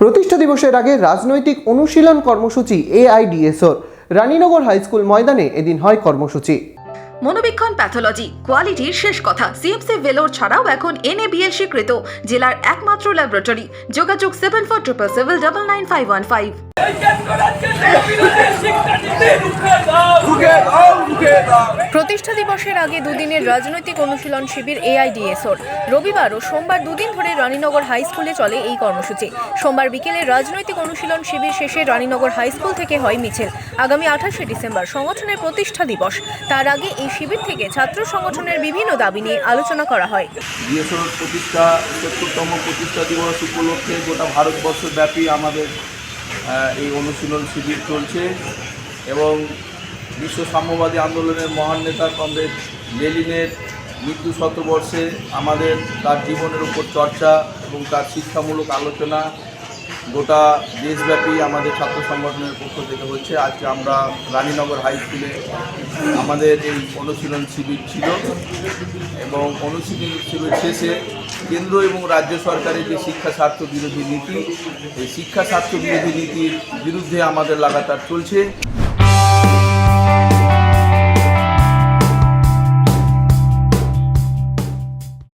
প্রতিষ্ঠা দিবসের আগে রাজনৈতিক অনুশীলন কর্মসূচি এআইডিএসওর। রানীনগর হাই স্কুল ময়দানে এদিন হয় কর্মসূচি। মনোবীক্ষণ প্যাথোলজি কোয়ালিটির শেষ কথা। সিএমসি ভেলোর ছাড়াও এখন এনএবিএল স্বীকৃত জেলার একমাত্র ল্যাবরেটরি। যোগাযোগ seven four triple seven double nine five one five প্রতিষ্ঠা দিবসের আগে দুদিনের রাজনৈতিক অনুশীলন শিবির এআইডিএসওর। রবিবার ও সোমবার দুদিন ধরে রানীনগর হাই স্কুলে চলে এই কর্মসূচি। সোমবার বিকেলে রাজনৈতিক অনুশীলন শিবির শেষে রানীনগর হাই স্কুল থেকে হয় মিছিল। আগামী আঠাশে ডিসেম্বর সংগঠনের প্রতিষ্ঠা দিবস। তার আগে এই শিবির থেকে ছাত্র সংগঠনের বিভিন্ন দাবি নিয়ে আলোচনা করা হয়। প্রতিষ্ঠা, সত্তরতম প্রতিষ্ঠা দিবস উপলক্ষে গোটা ভারতবর্ষব্যাপী আমাদের এই অনুশীলন শিবির চলছে এবং বিশ্ব সাম্যবাদী আন্দোলনের মহান নেতা কমরেড লেলিনের মৃত্যু শতবর্ষে আমাদের তার জীবনের উপর চর্চা এবং তার শিক্ষামূলক আলোচনা গোটা দেশব্যাপী আমাদের ছাত্র সংগঠনের পক্ষ থেকে হচ্ছে আজকে আমরা রানীনগর হাই স্কুলে আমাদের এই অনুশীলন শিবির ছিল এবং অনুশীলন শিবির শেষে কেন্দ্র এবং রাজ্য সরকারের যে শিক্ষা স্বার্থ বিরোধী নীতি, এই শিক্ষা স্বার্থ বিরোধী নীতির বিরুদ্ধে আমাদের লাগাতার চলছে।